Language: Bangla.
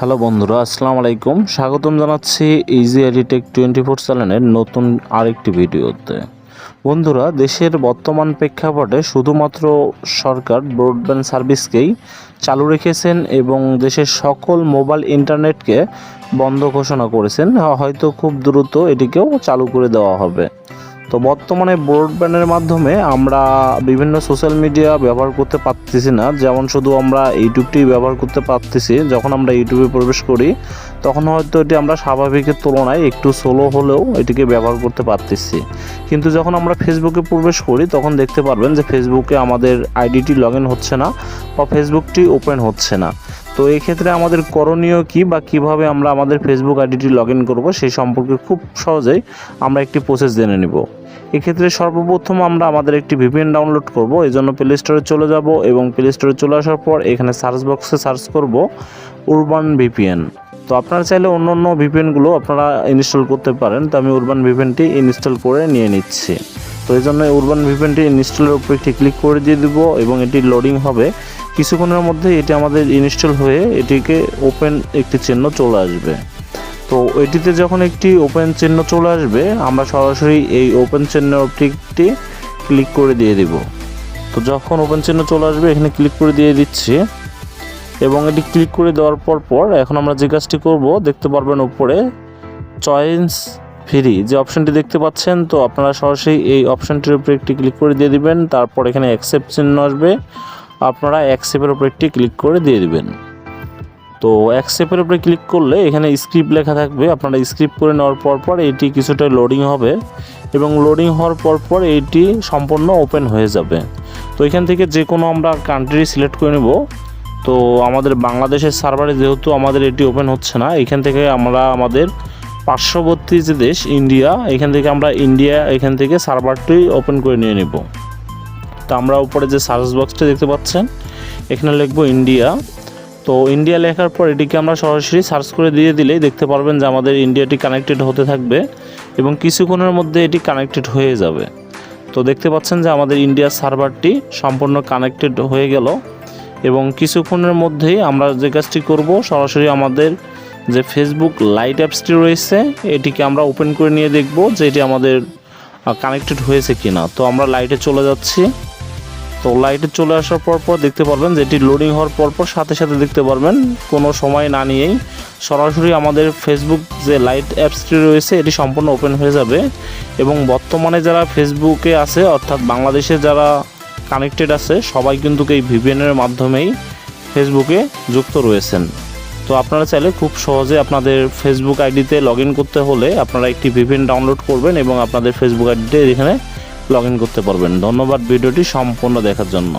হ্যালো বন্ধুরা, আসসালামু আলাইকুম। স্বাগতম জানাচ্ছি ইজি এডিটেক টোয়েন্টি ফোর চ্যানেলের নতুন আরেকটি ভিডিওতে। বন্ধুরা, দেশের বর্তমান প্রেক্ষাপটে শুধুমাত্র সরকার ব্রডব্যান্ড সার্ভিসকেই চালু রেখেছেন এবং দেশের সকল মোবাইল ইন্টারনেটকে বন্ধ ঘোষণা করেছেন। হয়তো খুব দ্রুত এটিকেও চালু করে দেওয়া হবে। তো বর্তমানে ব্রডব্যান্ডের মাধ্যমে আমরা বিভিন্ন সোশ্যাল মিডিয়া ব্যবহার করতে পারতেছি না। যেমন শুধু আমরা ইউটিউবটি ব্যবহার করতে পারতেছি, যখন আমরা ইউটিউবে প্রবেশ করি, তখন হয়তো এটি আমরা স্বাভাবিকের তুলনায় একটু স্লো হলেও এটিকে ব্যবহার করতে পারতেছি। কিন্তু যখন আমরা ফেসবুকে প্রবেশ করি, তখন দেখতে পারবেন যে ফেসবুকে আমাদের আইডিটি লগ হচ্ছে না বা ফেসবুকটি ওপেন হচ্ছে না। তো এই ক্ষেত্রে আমাদের করণীয় কি বা কীভাবে আমরা আমাদের ফেসবুক আইডিটি লগ ইন করব সেই সম্পর্কে খুব সহজেই আমরা একটি প্রসেস জেনে নিব। এক্ষেত্রে সর্বপ্রথম আমরা আমাদের একটি ভিপিএন ডাউনলোড করব এই জন্য প্লে স্টোরে চলে যাব এবং প্লে স্টোরে চলে আসার পর এখানে সার্চ বক্সে সার্চ করব উরবান ভিপিএন তো আপনারা চাইলে অন্য অন্য ভিপিএনগুলো আপনারা ইনস্টল করতে পারেন। তো আমি উরবান ভিপিএনটি ইনস্টল করে নিয়ে নিচ্ছি। তো এই জন্য উরবান ভিপিএনটি ইনস্টলের উপর একটি ক্লিক করে দিয়ে দিব এবং এটি লোডিং হবে। কিছুক্ষণের মধ্যে এটি আমাদের ইনস্টল হয়ে এটিকে ওপেন একটি চিহ্ন চলে আসবে। তো এটিতে যখন একটি ওপেন চিহ্ন চলে আসবে, আমরা সরাসরি এই ওপেন চিহ্নের উপরটি ক্লিক করে দিয়ে দিব। তো যখন ওপেন চিহ্ন চলে আসবে, এখানে ক্লিক করে দিয়ে দিচ্ছি। এবং এটি ক্লিক করে দেওয়ার পর পর এখন আমরা যে কাজটি করব, দেখতে পারবেন উপরে চয়েস ফ্রি যে অপশনটি দেখতে পাচ্ছেন, তো আপনারা সরাসরি এই অপশনটির উপরে একটি ক্লিক করে দিয়ে দিবেন। তারপর এখানে অ্যাকসেপ্ট চিহ্ন আসবে। আপনারা অ্যাকসেপ্টের উপরে একটি ক্লিক করে দিয়ে দেবেন। তো অ্যাকসেপ্টের উপরে ক্লিক করলে এখানে স্ক্রিপ্ট লেখা থাকবে। আপনারা স্ক্রিপ্ট করে নেওয়ার পর পর এটি কিছুটা লোডিং হবে এবং লোডিং হওয়ার পর পর এটি সম্পূর্ণ ওপেন হয়ে যাবে। তো এখান থেকে যে কোনো আমরা কান্ট্রি সিলেক্ট করে নেব। তো আমাদের বাংলাদেশের সার্ভারে যেহেতু আমাদের এটি ওপেন হচ্ছে না, এখান থেকে আমরা আমাদের পার্শ্ববর্তী যে দেশ ইন্ডিয়া এখান থেকে আমরা ইন্ডিয়া এখান থেকে সার্ভারটি ওপেন করে নিয়ে নেব। তো আমরা উপরে যে সার্চ বক্সটা দেখতে পাচ্ছেন, এখানে লিখব ইন্ডিয়া তো ইন্ডিয়া লেখার পর এটিকে আমরা সরাসরি সার্চ করে দিয়ে দিলেই দেখতে পারবেন যে আমাদের ইন্ডিয়াটি কানেক্টেড হতে থাকবে এবং কিছুক্ষণের মধ্যে এটি কানেক্টেড হয়ে যাবে। তো দেখতে পাচ্ছেন যে আমাদের ইন্ডিয়ার সার্ভারটি সম্পূর্ণ কানেক্টেড হয়ে গেল এবং কিছুক্ষণের মধ্যেই আমরা যে কাজটি করব, সরাসরি আমাদের যে ফেসবুক লাইট অ্যাপসটি রয়েছে, এটিকে আমরা ওপেন করে নিয়ে দেখব যে এটি আমাদের কানেক্টেড হয়েছে কিনা। তো আমরা লাইটে চলে যাচ্ছি। তো লাইটে চলে আসার পর পর দেখতে পারবেন যে এটি লোডিং হওয়ার পর পর সাথে সাথে দেখতে পারবেন। কোনো সময় না নিয়েই সরাসরি আমাদের ফেসবুক যে লাইট অ্যাপসটি রয়েছে, এটি সম্পূর্ণ ওপেন হয়ে যাবে। এবং বর্তমানে যারা ফেসবুকে আছে, অর্থাৎ বাংলাদেশে যারা কানেক্টেড আছে, সবাই কিন্তু এই ভিপিএনের মাধ্যমেই ফেসবুকে যুক্ত রয়েছেন। তো আপনারা চাইলে খুব সহজে আপনাদের ফেসবুক আইডিতে লগ করতে হলে আপনারা একটি ভিপিএন ডাউনলোড করবেন এবং আপনাদের ফেসবুক আইডিতে এখানে লগ করতে পারবেন। ধন্যবাদ ভিডিওটি সম্পূর্ণ দেখার জন্য।